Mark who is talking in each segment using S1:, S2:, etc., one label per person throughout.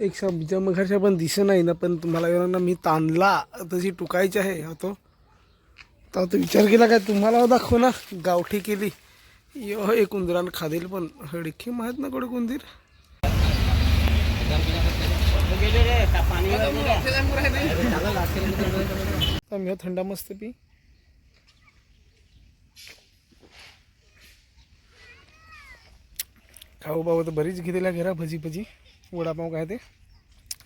S1: एक शब्द मघाच्या पण दिसे नाही ना पण तुम्हाला एवढा मी ताणला तशी टुकायची आहे हा तो. तर आता विचार केला काय तुम्हाला दाखव ना गावठी केली. यो एक उंदरानं खादेल पण हडकी माहीत ना कुठे उंदीर मी थंडा मस्त पी. खाऊ बाबा तर बरीच घेतलेल्या घरा भजी भजी वडापाव काय ते?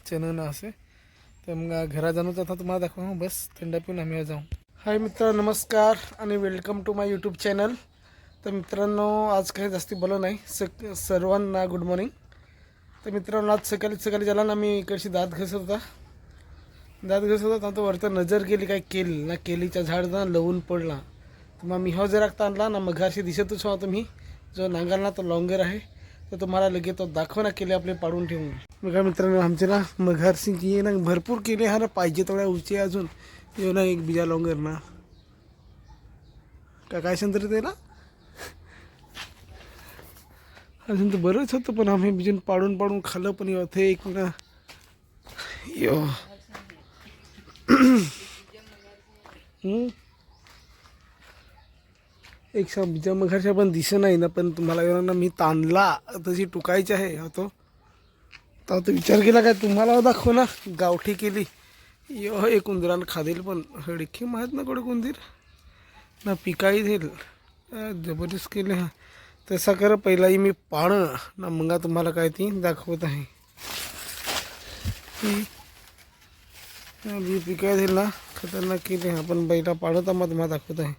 S1: चणन असे. तर मग घरा जाणूच आता तुम्हाला दाखवा बस थंड पिऊन आम्ही जाऊ. हाय मित्र नमस्कार आणि welcome to my YouTube channel तर मित्रांनो आज काही जास्ती बोललं नाही. सक सर्वांना गुड मॉर्निंग तर मित्रांनो आज सकाळी सकाळी झाला ना मी इकडची दात घसत होता. दात घसत होता तर वरतं नजर गेली काय केली ना केलीच्या झाड ना लवून पडला. तर मग मी हो जर आणला ना मग घरशी दिसतच हो तुम्ही. जो नांगाल ना तो लॉंगर आहे. तर तुम्हाला लगेच तो दाखव ना केले आपले पाडून ठेवून. बघा मित्रांनो आमचे ना सिंग ये ना भरपूर केले हा ना पाहिजे तेवढ्या उंची अजून. येऊ ना एक बिजा लॉंगर ना. का काय संतर त्याला? अजून तर बरंच होतं पण आम्ही बिजून पाडून पाडून खाल्लं पण होते एक ना यो. एक शब्द मघाच्या पण दिसे नाही ना पण तुम्हाला एवढा ना मी ताणला तशी टुकायची आहे हा तो. तर तो विचार केला काय तुम्हाला हो दाखव ना गावठी केली. यो एक उंदरानं खादेल पण हडकी माहीत ना कुठे उंदीर ना पिकाई देईल. जबरदस्त केले हा. तसा कर पहिलाही मी पाणं ना मग तुम्हाला काय ती दाखवत आहे. ही जी देईल ना खतरनाक केली हा पण पहिला पाणं तर मग तुम्हाला दाखवत आहे.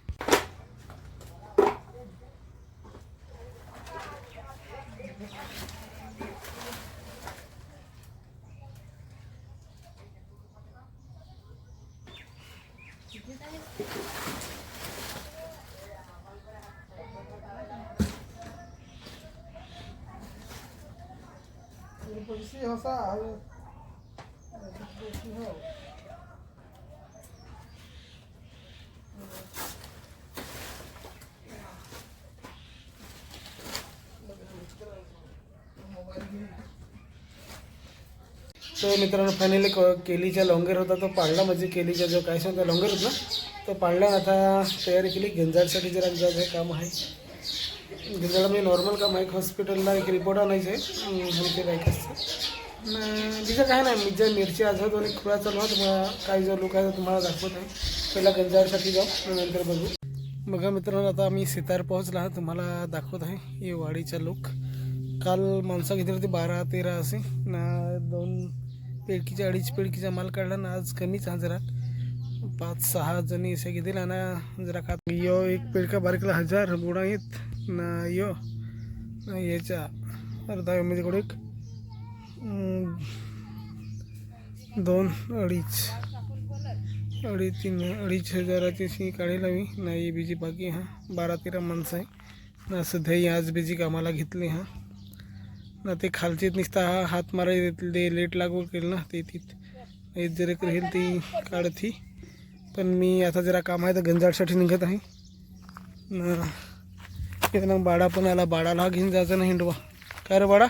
S1: तर मित्रांनो फायनली केलीच्या लॉंगर होता तो पाळला म्हणजे केलीच्या जो काय सांगता लॉंगर होता ना तो पाळला आता तयारी केली. गंजाडसाठी जरा जायचं काम आहे. गंजाडा म्हणजे नॉर्मल काम आहे. हॉस्पिटलला एक रिपोर्ट आणायचं आहे. काय असतं तिचं काय नाही मी जर मिरची आझाद आणि खुळा चालू आहे तुम्हाला काही जर लोक आहे तुम्हाला दाखवत आहे. पहिला गंजाडसाठी जाऊ नंतर बघू. बघा मित्रांनो आता आम्ही सितार पोहोचला. तुम्हाला दाखवत आहे हे वाडीचा लोक. काल माणसं घेतली होती बारा तेरा असे. ना दोन पेडकीच्या अडीच पेडकीचा माल काढला ना आज कमीच हा जरा. पाच सहा जणी असे घेतील आणि जरा का यो एक पेडका बारीकला हजार बुडा येत ना यो याच्या अर्धा म्हणजे एक दोन अडीच. अडीच तीन अडीच हजाराची अशी काढेल हवी नाही बीजी बाकी हा बारा तेरा माणसं आहे. ना सध्या आज बीजी कामाला घेतली हा. ना ते खालचे निसता हा हात मारायला ते लेट लागू केलं ना ते तिथे हे जर राहील ती काढती. पण मी आता जरा काम आहे तर गंजाडसाठी निघत आहे. ना इथं ना बाडा पण आला. बाडाला घेऊन जायचं ना हिंडवा. काय रे बाडा?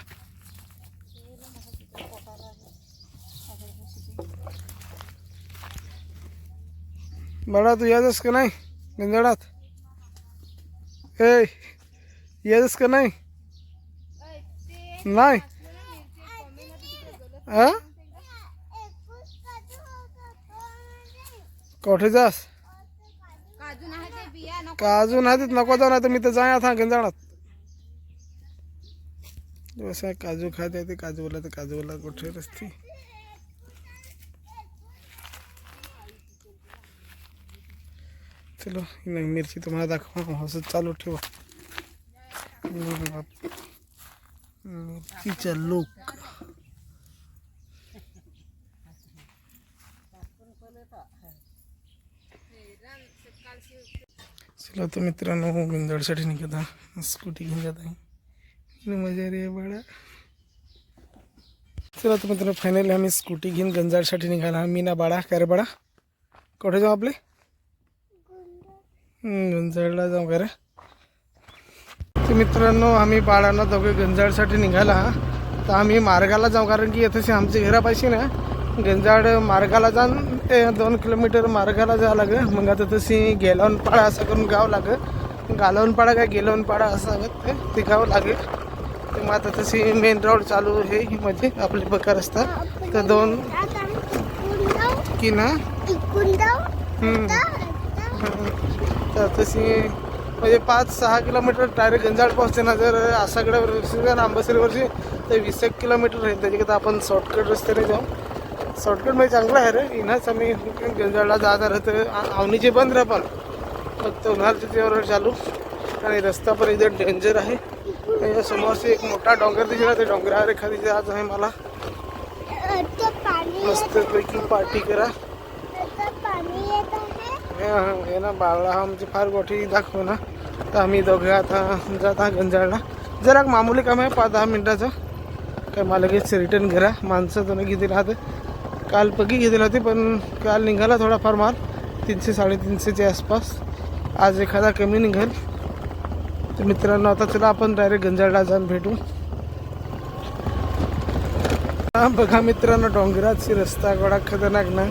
S1: बाळा तू यायचंस का नाही? गंजाडात? ए यायचंस का नाही? नाही? हा कोठे जास?
S2: काजू नाही
S1: देत नको जाऊ नाही तर मी तर जाय आता गंजाडात. असं आहे, काजू खात ते काजूवाला तर काजूवाला कुठे रस्ती? चलो ही मिरची तुम्हाला दाखवा असं चालू ठेवा। मिरचीचा लोक। चला तर मित्रांनो गुंजाडसाठी निघत आहे स्कूटी घेऊन जात आहे मज़ा रे बाळा चला तर मित्रांनो फायनली आम्ही स्कूटी घेऊन गंजाडसाठी निघाला मी ना बाळा बाळा कुठे जाऊ आपले गंजाडला जाऊ का रे? तर मित्रांनो आम्ही बाळांना दोघे गंजाडसाठी निघाला. तर आम्ही मार्गाला जाऊ कारण की इथेच आमच्या घरापाशी ना गंजाड मार्गाला जाऊन ते दोन किलोमीटर मार्गाला जावं लागेल. मग आता तशी गेलावनपाडा असं करून गाव लागेल. गालवनपाडा काय गेलवनपाडा असं हवं ते ते गाव लागेल. तर मग आता तशी मेन रोड चालू आहे म्हणजे आपले बका रस्ता. तर दोन की ना. तर तशी म्हणजे पाच सहा किलोमीटर डायरेक्ट गंजाड पोहोचते ना जर आंबसरीवरची तर वीस एक किलोमीटर आहे. त्याच्याकरता आपण शॉर्टकट रस्त्याने जाऊ. शॉर्टकट म्हणजे चांगला आहे रे. इनाच आम्ही गंजाडला जात राहतो आवनीचे बंद राह पण. फक्त उन्हाळ्याच्या त्यावर चालू. आणि रस्ता पण एकदम डेंजर आहे त्याच्या समोरशी एक मोठा डोंगर दिसला. त्या डोंगरावर एखादी आज आहे मला. मस्तपैकी पार्टी करा. हे- हे ना बाळा आमची फार गोठी दाखव ना. तर आम्ही दोघं आता जाता गंजाळला. जरा मामुली काम आहे पाच दहा मिनटाचं. काय मला लगेच रिटर्न घरा माणसं तर किती राहते. काल पगी घेतली होती पण काल निघाला थोडाफार माल. तीनशे साडेतीनशेच्या आसपास. आज एखादा कमी निघेल. तर मित्रांनो आता चला आपण डायरेक्ट गंजाळला जाऊन भेटू. बघा मित्रांनो डोंगराची रस्ता गोडा खतरनाक ना.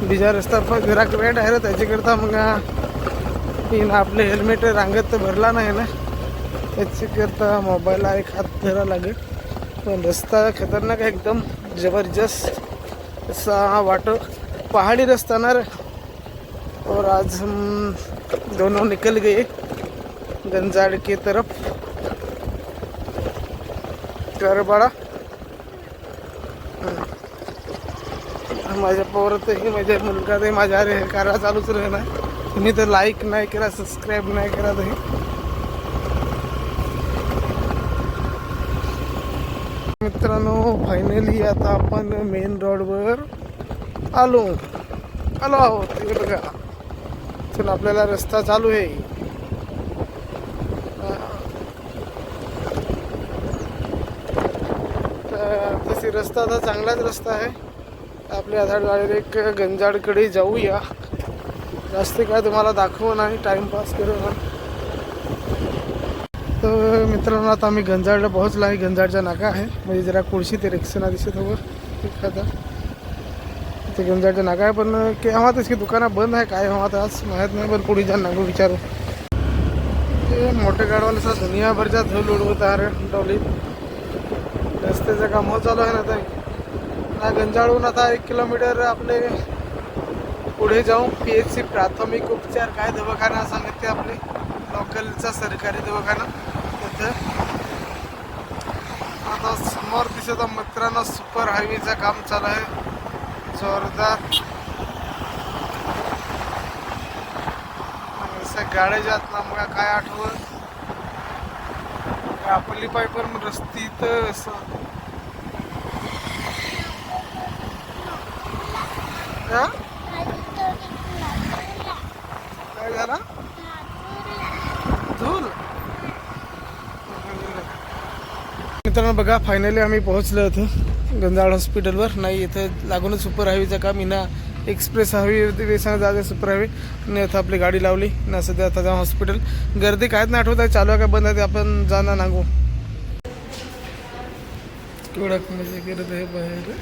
S1: बिजा रस्ता पण घराक रेड आहे रे त्याच्याकरता मग की आपले हेल्मेट रांगत तर भरला नाही ना त्याच्याकरता मोबाईलला एक हात धरा लागेल पण रस्ता खतरनाक आहे एकदम जबरदस्त असा वाटो पहाड़ी रस्ता ना और आज हम दोनों निकल गए गंजाड़ की तरफ करबाड़ा माझ्या पोरातही माझ्या मुलगा ते माझ्या अरे करा चालूच राहणार. तुम्ही तर लाईक नाही करा सबस्क्राईब नाही करा तरी मित्रांनो फायनली आता आपण मेन रोडवर आलो. आलो आहोत हे बघा. चल आपल्याला रस्ता चालू आहे. तर तशी रस्ता आता चांगलाच रस्ता आहे. आपले आता डायरेक्ट गंजाडकडे जाऊया. जास्त काय तुम्हाला दाखवू नाही टाइमपास करू तर मित्रांनो आता आम्ही गंजाडला पोहोचलो आहे. गंजाडचा नाका आहे. म्हणजे जरा कुळशी ते रिक्षाना दिसत हवं. एखादा. ते गंजाडचा नाका आहे पण केव्हा तशी दुकानं बंद आहे. काय हवा आज माहीत नाही पण पुढे जाऊन नागू विचारू. ते मोठे गाडवाला सर दुनियाभरच्या धूल उडवत आहे रे डोली रस्त्याचं काम होत चालू आहे ना ताई ना गंजाळहून आता एक किलोमीटर आपले पुढे जाऊन पी एच सी प्राथमिक उपचार काय दवाखाना सांगते आपले लोकलचा सरकारी दवाखाना. तिथं आता समोर दिसत आहे मित्रांनो सुपर हायवेचं काम चालू आहे. जोरदार. गाड्या जात ना मग काय आठवण. आपली पाय पण रस्ती तर असं हा? काय झाला? धूर. मित्रांनो बघा फायनली आम्ही पोहोचलो होतो गंजाळ हॉस्पिटलवर नाही इथं लागूनच सुपर हायवेचं काम. इना एक्सप्रेस हवी वेसांग जागे सुपर हायवे आणि आता आपली गाडी लावली. ना सध्या आता जाऊन हॉस्पिटल गर्दी काहीच नाही आठवत आहे. चालू आहे का बंद आहे ते आपण जाणार नागू. केवढा म्हणजे करत आहे बाहेर.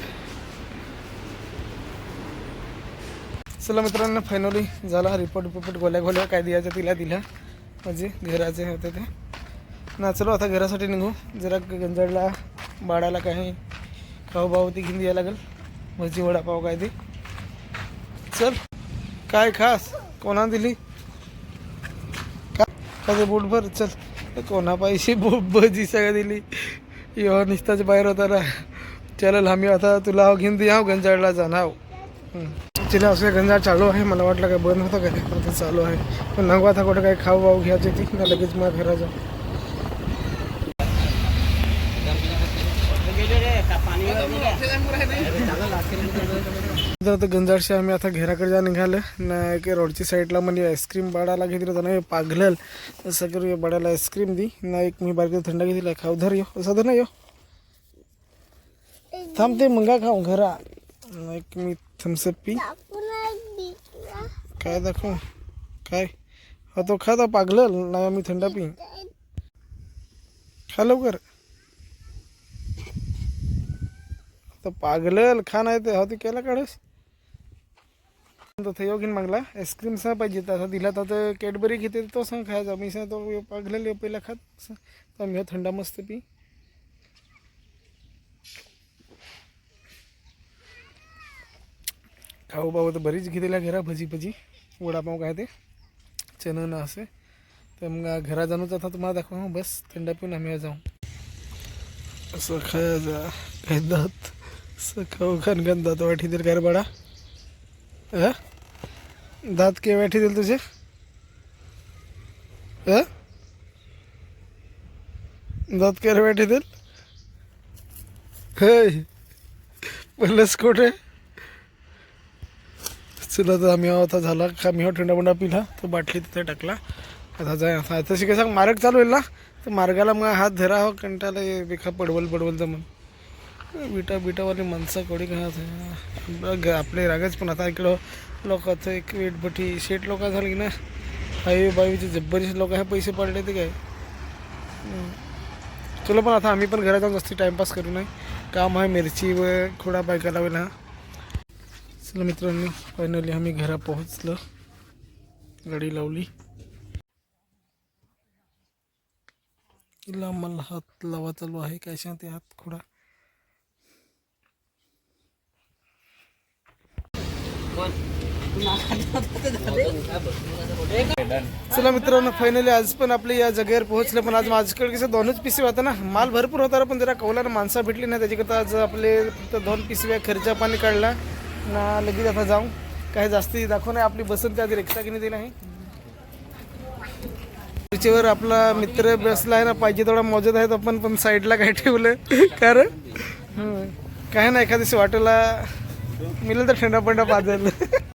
S1: चला मित्रांनो फायनली झाला रिपोर्ट बिपोर्ट गोल्या गोल्या काय द्यायचं तिला दिला. म्हणजे घराचे होते ते. ना चलो आता घरासाठी निघू. जरा गंजडला बाळाला काही खाऊ भाऊ ती घेऊन द्यायला लागेल. भजी वडापाव काय ते. चल काय खास? कोणा दिली? का? काय ते बोटभर चल. कोणा पाहिजे भजी सगळं दिली. यो निस्ताच्या बाहेर होता ना. चल आम्ही आता तुला घेऊन दे द्या गंजाडला जाणार तिला असं गंजा चालू आहे मला वाटलं काय बंद होतं काय आता चालू आहे. पण नको आता कुठं काही खाऊ वाऊ घ्यायची ती ना लगेच मग घरा जाऊ. तर गंजाडशी आम्ही आता घराकडे जा निघालं. ना एक रोडची साईडला म्हणजे आईस्क्रीम बाळाला घेतली तर नाही हे पागलेल. असं करू बाळाला आईस्क्रीम दी. ना एक मी बारकी थंड घेतली खाऊ धर यो. असं धर ना यो. थांबते मग मंगा खाऊ घरा. एक मी थम्सअप पी. काय दाखव? काय? हा तो खा तो पागलल नाही मी थंड पी. खा लवकर. तर पागलल खा नाही ते होते केला काढस. तो थयो घेऊन मागला आईस्क्रीम सह पाहिजे तसा दिला तर कॅडबरी घेते तो सांग खायचा. मी सांग तो पागलेल पहिला खात तर मी थंडा मस्त पी. खाऊ बाबा तर बरीच घेतलेल्या घरा भजी भजी. वडापाव काय ते? चणन असे. तर मग घरा जाणूच आता तुम्हाला दाखवा. बस थंड पिऊन आम्ही जाऊ. असं खायचा काय दात असं खाऊ खान खान दात वाटी देईल काय रे बाळा अ? दात के वाटी देईल तुझे? अ? दात काय वाटी देईल हे पहिलंच कुठे चला तर आम्ही आता झाला का मी थंडा बंडा पिला तो बाटली तिथे टाकला. आता जाय आता तशी कसं मार्ग चालू येईल ना? तर मार्गाला मग हात धरा हो कंटाला ये बेखा पडवल पडवल जमन बिटा बिटावाली माणसं कोडी घालत आपले रागच पण आता इकडं लोकांचं एक वेटभटी शेट लोक झाली की ना? हायवे बाईचे जबरदस्त लोक आहे पैसे पडले ते काय? चलो पण आता आम्ही पण घरात जाऊन जास्ती टाईमपास करू नाही काम आहे मिरची व खोडा बायका लावेल हा चला मित्रांनो फायनली आम्ही घरा पोहोचलो. गाडी लावली. तिला मला हात लावा चालू आहे. काय सांगते हात खोडा. चला मित्रांनो फायनली आज पण आपले या जागेवर पोहोचले. पण आज माझ्याकडे कसं दोनच पिशवी होता ना. माल भरपूर होता पण जरा कौलानं माणसं भेटली नाही. त्याच्याकरता आज आपले फक्त दोन पिशव्या खर्चा पाणी काढला. ना लगेच आता जाऊ काही जास्ती दाखवू नाही. आपली बसंत आधी रिक्षा किती दिली आहे खुर्चीवर आपला मित्र बसला आहे ना पाहिजे तेवढा मौजूद आहेत. आपण पण साईडला काय ठेवलं कारण काय ना एखाद्याशी वाटेला मिळेल तर थंडा पंडा पाजायला